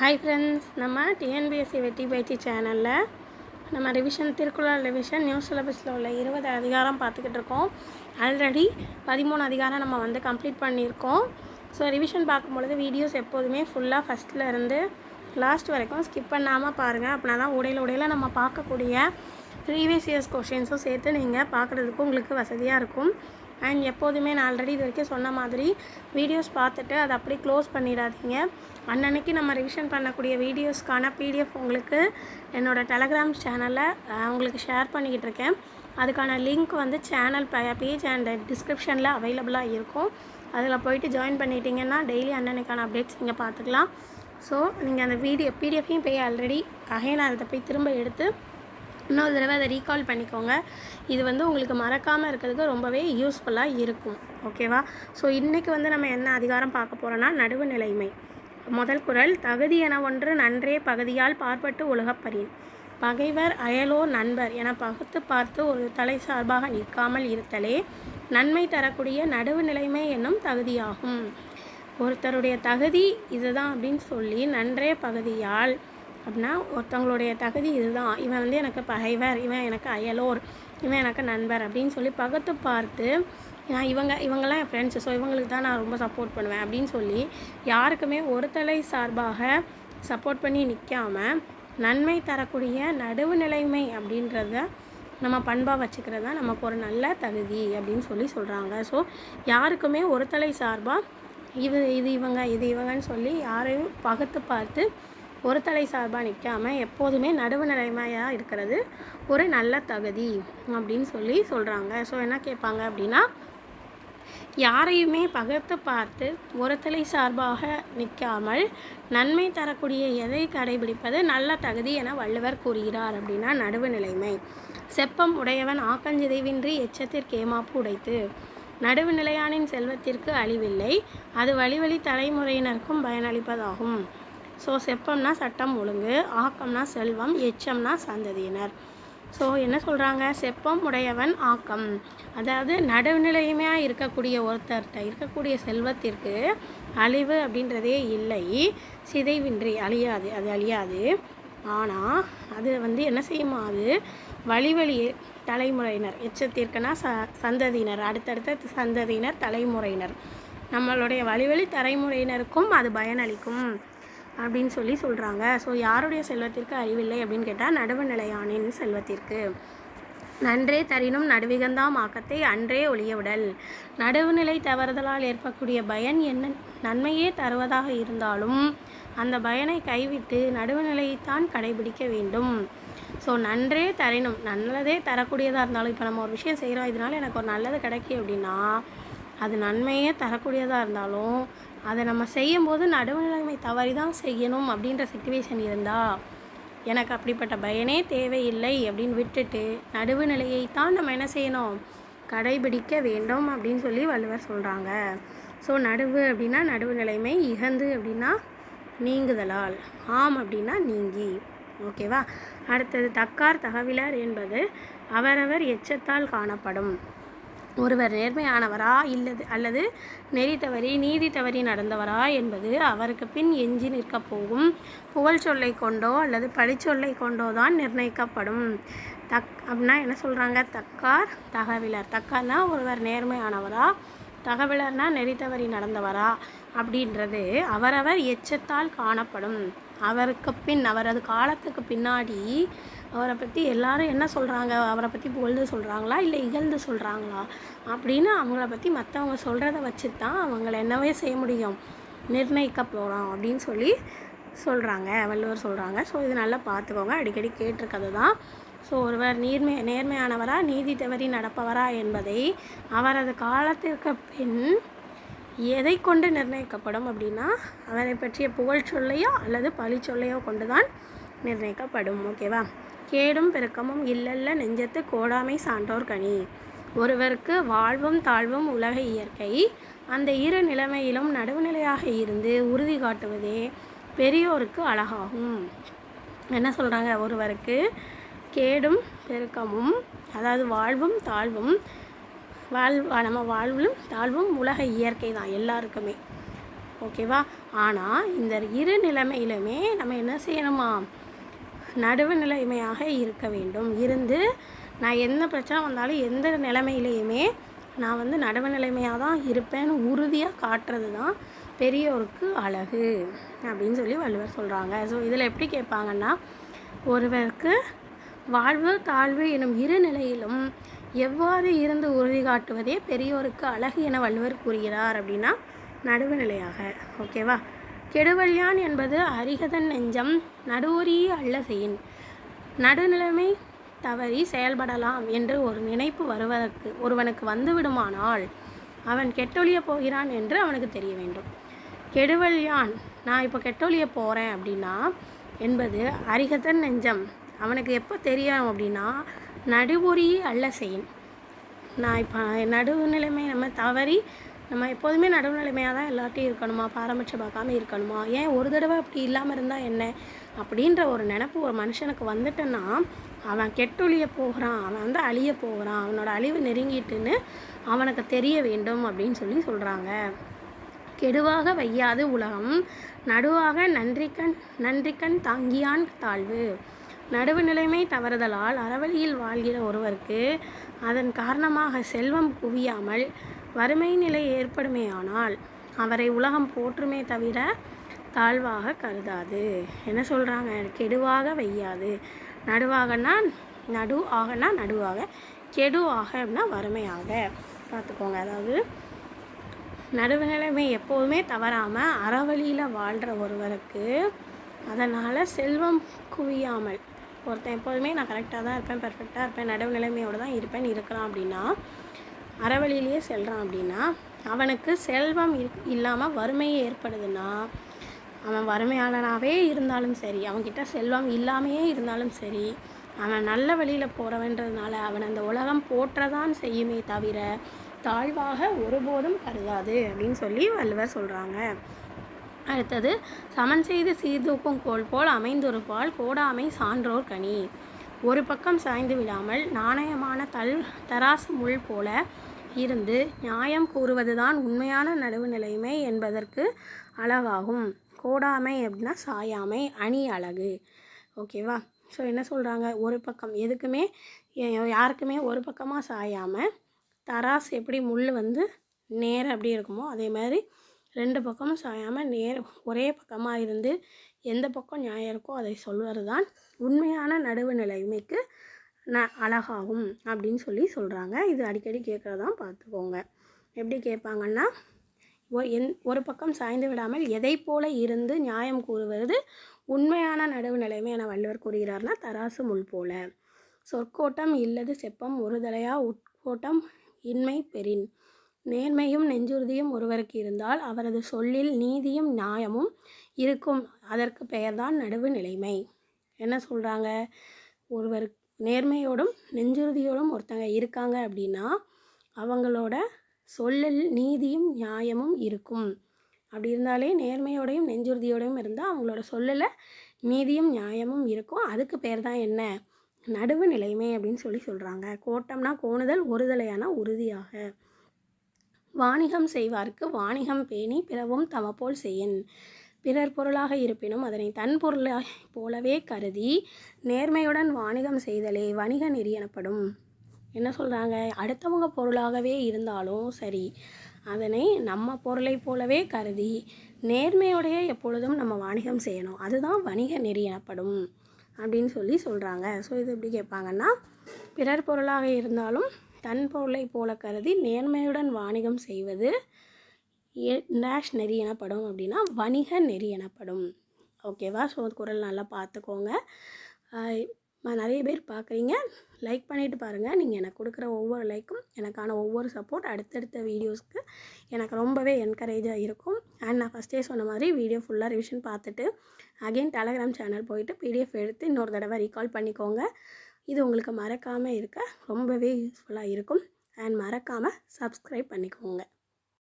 Hi friends நம்ம TNPSC வெற்றி பயிற்சி சேனலில் நம்ம ரிவிஷன் திருக்குறள் ரிவிஷன் நியூ சிலபஸில் உள்ள இருபது அதிகாரம் பார்த்துக்கிட்டு இருக்கோம். ஆல்ரெடி பதிமூணு அதிகாரம் நம்ம வந்து கம்ப்ளீட் பண்ணியிருக்கோம். ஸோ ரிவிஷன் பார்க்கும்பொழுது வீடியோஸ் எப்போதுமே ஃபுல்லாக ஃபஸ்ட்டில் இருந்து லாஸ்ட் வரைக்கும் ஸ்கிப் பண்ணாமல் பாருங்கள் அப்படின்னா தான் உடையில உடையில நம்ம பார்க்கக்கூடிய ப்ரீவியஸ் இயர்ஸ் கொஷின்ஸும் சேர்த்து நீங்கள் பார்க்குறதுக்கு உங்களுக்கு வசதியாக இருக்கும். அண்ட் எப்போதுமே நான் ஆல்ரெடி இது வரைக்கும் சொன்ன மாதிரி வீடியோஸ் பார்த்துட்டு அதை அப்படியே க்ளோஸ் பண்ணிடாதீங்க. அன்னன்னைக்கு நம்ம ரிவிஷன் பண்ணக்கூடிய வீடியோஸ்க்கான பிடிஎஃப் உங்களுக்கு என்னோடய டெலகிராம் சேனலில் உங்களுக்கு ஷேர் பண்ணிக்கிட்டு இருக்கேன். அதுக்கான லிங்க் வந்து சேனல் பேஜ் அண்ட் டிஸ்கிரிப்ஷனில் அவைலபிளாக இருக்கும். அதில் போயிட்டு ஜாயின் பண்ணிட்டீங்கன்னா டெய்லி அன்னன்னைக்கான அப்டேட்ஸ் நீங்கள் பார்த்துக்கலாம். ஸோ நீங்கள் அந்த வீடியோ பிடிஎஃபையும் போய் ஆல்ரெடி அகைன் அதை போய் திரும்ப எடுத்து இன்னொரு தடவை அதை ரீகால் பண்ணிக்கோங்க. இது வந்து உங்களுக்கு மறக்காமல் இருக்கிறதுக்கு ரொம்பவே யூஸ்ஃபுல்லாக இருக்கும். ஓகேவா ஸோ இன்றைக்கி வந்து நம்ம என்ன அதிகாரம் பார்க்க போகிறோன்னா நடுவு நிலைமை. முதல் குரல் தகுதி என ஒன்று நன்றே பகுதியால் பார்ப்பட்டு உலகப்பறின் பகைவர் அயலோ நண்பர் என பகுத்து பார்த்து ஒரு தலை சார்பாக நிற்காமல் இருத்தலே நன்மை தரக்கூடிய நடுவு நிலைமை என்னும் தகுதியாகும். ஒருத்தருடைய தகுதி இதுதான் அப்படின்னு சொல்லி நன்றே பகுதியால் அப்படின்னா ஒருத்தவங்களுடைய தகுதி இதுதான். இவன் வந்து எனக்கு பகைவர் இவன் எனக்கு அயலோர் இவன் எனக்கு நண்பர் அப்படின்னு சொல்லி பகத்து பார்த்து நான் இவங்க இவங்கெல்லாம் என் ஃப்ரெண்ட்ஸு ஸோ இவங்களுக்கு தான் நான் ரொம்ப சப்போர்ட் பண்ணுவேன் அப்படின்னு சொல்லி யாருக்குமே ஒரு தலை சார்பாக சப்போர்ட் பண்ணி நிற்காம நன்மை தரக்கூடிய நடுவு நிலைமை அப்படின்றத நம்ம பண்பாக வச்சுக்கிறது தான் நமக்கு ஒரு நல்ல தகுதி அப்படின்னு சொல்லி சொல்கிறாங்க ஸோ யாருக்குமே ஒரு தலை சார்பாக இது இது இவங்க இது இவங்கன்னு சொல்லி யாரையும் பகுத்து பார்த்து ஒரு தலை சார்பாக நிற்காம எப்போதுமே நடுவு நிலைமையாக இருக்கிறது ஒரு நல்ல தகுதி அப்படின்னு சொல்லி சொல்கிறாங்க ஸோ என்ன கேட்பாங்க அப்படின்னா யாரையுமே பகர்த்து பார்த்து ஒரு தலை சார்பாக நிற்காமல் நன்மை தரக்கூடிய எதை கடைபிடிப்பது நல்ல தகுதி என வள்ளுவர் கூறுகிறார் அப்படின்னா நடுவு நிலைமை. செப்பம் உடையவன் ஆக்கஞ்சிதைவின்றி எச்சத்திற்கு ஏமாப்பு உடைத்து நடுவு நிலையானின் செல்வத்திற்கு அழிவில்லை அது வழி வழி தலைமுறையினருக்கும் பயனளிப்பதாகும். ஸோ செப்பம்னா சட்டம் ஒழுங்கு ஆக்கம்னா செல்வம் எச்சம்னா சந்ததியினர். ஸோ என்ன சொல்கிறாங்க செப்பம் உடையவன் ஆக்கம். அதாவது நடுநிலைமையாக இருக்கக்கூடிய ஒருத்தர்கிட்ட இருக்கக்கூடிய செல்வத்திற்கு அழிவு அப்படின்றதே இல்லை. சிதைவின்றி அழியாது அது அழியாது. ஆனால் அது வந்து என்ன செய்யுமா அது? வழிவழி தலைமுறையினர் எச்சத்திற்குனா ச சந்ததியினர் அடுத்தடுத்த சந்ததியினர் தலைமுறையினர். நம்மளுடைய வழிவழி தலைமுறையினருக்கும் அது பயனளிக்கும். அப்படின்னு சொல்லி சொல்கிறாங்க ஸோ யாருடைய செல்வத்திற்கு அறிவில்லை அப்படின்னு கேட்டால் நடுவு நிலையானின் செல்வத்திற்கு. நன்றே தரினும் நடுவிகந்தாம் ஆக்கத்தை அன்றே ஒளியவிடல் நடுவுநிலை தவறுதலால் ஏற்படக்கூடிய பயன் என்ன? நன்மையே தருவதாக இருந்தாலும் அந்த பயனை கைவிட்டு நடுவுநிலையைத்தான் கடைபிடிக்க வேண்டும். ஸோ நன்றே தரணும் நல்லதே தரக்கூடியதாக இருந்தாலும் இப்போ நம்ம ஒரு விஷயம் செய்கிறோம் இதனால் எனக்கு ஒரு நல்லது கிடைக்கும் அப்படின்னா அது நன்மையே தரக்கூடியதாக இருந்தாலும் அதை நம்ம செய்யும்போது நடுவுநிலைமை தவறி தான் செய்யணும் அப்படின்ற சுச்சுவேஷன் இருந்தால் எனக்கு அப்படிப்பட்ட பயனே தேவையில்லை அப்படின்னு விட்டுட்டு நடுவு நிலையை தான் நம்ம என்ன செய்யணும்? கடைபிடிக்க வேண்டும் அப்படின்னு சொல்லி வள்ளுவர் சொல்கிறாங்க ஸோ நடுவு அப்படின்னா நடுவு நிலைமை இகந்து அப்படின்னா நீங்குதலால் ஆம் அப்படின்னா நீங்கி. ஓகேவா அடுத்தது தக்கார் தகவிலர் என்பது அவரவர் எச்சத்தால் காணப்படும். ஒருவர் நேர்மையானவரா இல்லது அல்லது நெறி தவறி நீதி தவறி நடந்தவரா என்பது அவருக்கு பின் எஞ்சி நிற்கப் போகும். புகழ் சொல்லை கொண்டோ அல்லது பழிச்சொல்லை கொண்டோ தான் நிர்ணயிக்கப்படும். தக் அப்படின்னா என்ன சொல்கிறாங்க தக்கார் தகவலர். தக்கார்னா ஒருவர் நேர்மையானவரா தகவலர்னா நெறி தவறி நடந்தவரா அப்படின்றது அவரவர் எச்சத்தால் காணப்படும். அவருக்கு பின் அவரது காலத்துக்கு பின்னாடி அவரை பற்றி எல்லாரும் என்ன சொல்கிறாங்க அவரை பற்றி புகழ்ந்து சொல்கிறாங்களா இல்லை இகழ்ந்து சொல்கிறாங்களா அப்படின்னு அவங்கள பற்றி மற்றவங்க சொல்கிறத வச்சு தான் அவங்கள என்னவே செய்ய முடியும். நிர்ணயிக்க போகிறோம் அப்படின்னு சொல்லி சொல்கிறாங்க வள்ளுவர் சொல்கிறாங்க ஸோ இது நல்லா பார்த்துக்கோங்க அடிக்கடி கேட்டிருக்கிறது தான் ஸோ ஒருவர் நீர்மை நேர்மையானவரா நீதி தவறி நடப்பவரா என்பதை அவரது காலத்திற்கு பின் எதை கொண்டு நிர்ணயிக்கப்படும் அப்படின்னா அவனை பற்றிய புகழ் சொல்லையோ அல்லது பழி சொல்லையோ கொண்டு தான் நிர்ணயிக்கப்படும் ஓகேவா? கேடும் பெருக்கமும் இல்லல்ல நெஞ்சத்து கோடாமை சான்றோர் கனி. ஒருவருக்கு வாழ்வும் தாழ்வும் உலக இயற்கை அந்த இரு நிலைமையிலும் நடுவுநிலையாக இருந்து உறுதி காட்டுவதே பெரியோருக்கு அழகாகும். என்ன சொல்கிறாங்க ஒருவருக்கு கேடும் பெருக்கமும் அதாவது வாழ்வும் தாழ்வும் வாழ் நம்ம வாழ்வும் தாழ்வும் உலக இயற்கை தான் எல்லாருக்குமே. ஓகேவா? ஆனால் இந்த இரு நிலைமையிலுமே நம்ம என்ன செய்யணுமா? நடுவு நிலைமையாக இருக்க வேண்டும். இருந்து நான் எந்த பிரச்சனை வந்தாலும் எந்த நிலைமையிலையுமே நான் வந்து நடுவு நிலைமையாக தான் இருப்பேன்னு உறுதியாக காட்டுறது தான் பெரியோருக்கு அழகு அப்படின்னு சொல்லி வள்ளுவர் சொல்கிறாங்க ஸோ இதில் எப்படி கேட்பாங்கன்னா ஒருவருக்கு வாழ்வு தாழ்வு எனும் இரு நிலையிலும் எவ்வாறு இருந்து உறுதி காட்டுவதே பெரியோருக்கு அழகு என வள்ளுவர் கூறுகிறார் அப்படின்னா நடுவுநிலையாக. ஓகேவா கெடுவல்யான் என்பது அரிகதன் நெஞ்சம் நடுவுரிய அல்ல செய்யின். நடுநிலைமை தவறி செயல்படலாம் என்று ஒரு நினைப்பு வருவதற்கு ஒருவனுக்கு வந்துவிடுமானால் அவன் கெட்டொழிய போகிறான் என்று அவனுக்கு தெரிய வேண்டும். கெடுவல்யான் நான் இப்போ கெட்டொழிய போகிறேன் அப்படின்னா என்பது அரிகதன் நெஞ்சம். அவனுக்கு எப்போ தெரியும் அப்படின்னா நடுவுரி அல்ல செய்யும். நான் இப்போ நடுவு நிலைமை நம்ம தவறி நம்ம எப்போதுமே நடுவு நிலைமையாக தான் எல்லாத்தையும் இருக்கணுமா? பாரபட்சம் பார்க்காம இருக்கணுமா? ஏன் ஒரு தடவை அப்படி இல்லாமல் இருந்தால் என்ன? அப்படின்ற ஒரு நினப்பு ஒரு மனுஷனுக்கு வந்துட்டேன்னா அவன் கெட்டொழிய போகிறான் அவன் வந்து அழிய போகிறான் அவனோட அழிவு நெருங்கிட்டுன்னு அவனுக்கு தெரிய வேண்டும் அப்படின்னு சொல்லி சொல்கிறாங்க கெடுவாக வையாது உலகம் நடுவாக நன்றிக்கண் நன்றிக்கண் தாங்கியான் தாழ்வு. நடுவு நிலைமை தவறுதலால் அறவழியில் வாழ்கிற ஒருவருக்கு அதன் காரணமாக செல்வம் குவியாமல் வறுமை நிலை ஏற்படுமேயானால் அவரை உலகம் போற்றுமே தவிர தாழ்வாக கருதாது. என்ன சொல்கிறாங்க கெடுவாக வையாது. நடுவாகனா நடு ஆகனா நடுவாக. கெடு ஆக அப்படின்னா வறுமையாக. பார்த்துக்கோங்க. அதாவது நடுவு நிலைமை எப்போதுமே தவறாமல் அறவழியில் வாழ்கிற ஒருவருக்கு அதனால் செல்வம் குவியாமல் ஒருத்தன் எப்போதுமே நான் கரெக்டாக தான் இருப்பேன் பர்ஃபெக்டாக இருப்பேன் நடவு நிலைமையோடு தான் இருப்பேன் இருக்கிறான் அப்படின்னா அறவழியிலேயே செல்கிறான் அப்படின்னா அவனுக்கு செல்வம் இல்லாமல் வறுமையே ஏற்படுதுன்னா அவன் வறுமையாளனாகவே இருந்தாலும் சரி அவன்கிட்ட செல்வம் இல்லாமையே இருந்தாலும் சரி அவன் நல்ல வழியில் போகிறவன்றதுனால அவன் அந்த உலகம் போற்றதான் செய்யுமே தவிர தாழ்வாக ஒருபோதும் கருதாது அப்படின்னு சொல்லி வள்ளுவர் சொல்கிறாங்க அடுத்தது சமன் செய்து சீர்தூக்கும் கோல் போல் அமைந்திருப்பால் கோடாமை சான்றோர் கனி. ஒரு பக்கம் சாய்ந்து விடாமல் நாணயமான தல் தராசு முள் போல இருந்து நியாயம் கூறுவதுதான் உண்மையான நடுவு நிலைமை என்பதற்கு அளவாகும். கோடாமை அப்படின்னா சாயாமை அணி அழகு. ஓகேவா? ஸோ என்ன சொல்கிறாங்க ஒரு பக்கம் எதுக்குமே யாருக்குமே ஒரு பக்கமாக சாயாமல் தராசு எப்படி முள் வந்து நேரம் அப்படி இருக்குமோ அதே மாதிரி ரெண்டு பக்கமும் சாயாமல் நேர் ஒரே பக்கமாக இருந்து எந்த பக்கம் நியாயம் இருக்கோ அதை சொல்வது தான் உண்மையான நடுவு நிலைமைக்கு ந அழகாகும் அப்படின்னு சொல்லி சொல்கிறாங்க இது அடிக்கடி கேட்குறதான் பார்த்துக்கோங்க. எப்படி கேட்பாங்கன்னா என் ஒரு பக்கம் சாய்ந்து விடாமல் எதை போல இருந்து நியாயம் கூறுவது உண்மையான நடுவு நிலைமை என வள்ளுவர் கூறுகிறார்னா தராசு முள் போல. சொற்கோட்டம் இல்லது செப்பம் ஒரு தலையாக உட்கோட்டம் இன்மை பெறின். நேர்மையும் நெஞ்சுறுதியும் ஒருவருக்கு இருந்தால் அவரது சொல்லில் நீதியும் நியாயமும் இருக்கும். அதற்கு பெயர்தான் நடுவு நிலைமை. என்ன சொல்கிறாங்க ஒருவர் நேர்மையோடும் நெஞ்சுறுதியோடும் ஒருத்தங்க இருக்காங்க அப்படின்னா அவங்களோட சொல்லில் நீதியும் நியாயமும் இருக்கும். அப்படி இருந்தாலே நேர்மையோடையும் நெஞ்சுறுதியோடையும் இருந்தால் அவங்களோட சொல்லில் நீதியும் நியாயமும் இருக்கும். அதுக்கு பேர் தான் என்ன? நடுவு நிலைமை அப்படின்னு சொல்லி சொல்கிறாங்க கோட்டம்னா கோணுதல் ஒருதலையான உறுதியாக. வாணிகம் செய்வார்க்கு வாணிகம் பேணி பிறவும் தமப்போல் செய்யின். பிறர் பொருளாக இருப்பினும் அதனை தன் பொருளாக போலவே கருதி நேர்மையுடன் வாணிகம் செய்தலே வணிக நெறி எனப்படும். என்ன சொல்கிறாங்க அடுத்தவங்க பொருளாகவே இருந்தாலும் சரி அதனை நம்ம பொருளை போலவே கருதி நேர்மையோடைய எப்பொழுதும் நம்ம வாணிகம் செய்யணும். அதுதான் வணிக நெறி எனப்படும் அப்படின்னு சொல்லி சொல்கிறாங்க ஸோ இது எப்படி கேட்பாங்கன்னா பிறர் பொருளாக இருந்தாலும் தன் பொருளை போல கருதி நேர்மையுடன் வாணிகம் செய்வது நேஷ் நெறி எனப்படும் அப்படின்னா வணிக நெறி எனப்படும். ஓகேவா ஸோ குரல் நல்லா பார்த்துக்கோங்க நிறைய பேர் பார்க்குறீங்க லைக் பண்ணிவிட்டு பாருங்கள் நீங்கள் எனக்கு கொடுக்குற ஒவ்வொரு லைக்கும் எனக்கான ஒவ்வொரு சப்போர்ட் அடுத்தடுத்த வீடியோஸ்க்கு எனக்கு ரொம்பவே என்கரேஜாக இருக்கும். அண்ட் நான் ஃபஸ்ட்டே சொன்ன மாதிரி வீடியோ ஃபுல்லாக ரிவிஷன் பார்த்துட்டு அகெயின் டெலகிராம் சேனல் போயிட்டு பிடிஎஃப் எடுத்து இன்னொரு தடவை ரீகால் பண்ணிக்கோங்க. இது உங்களுக்கு மறக்காமல் இருக்க ரொம்பவே யூஸ்ஃபுல்லாக இருக்கும். அண்ட் மறக்காமல் சப்ஸ்கிரைப் பண்ணிக்கோங்க.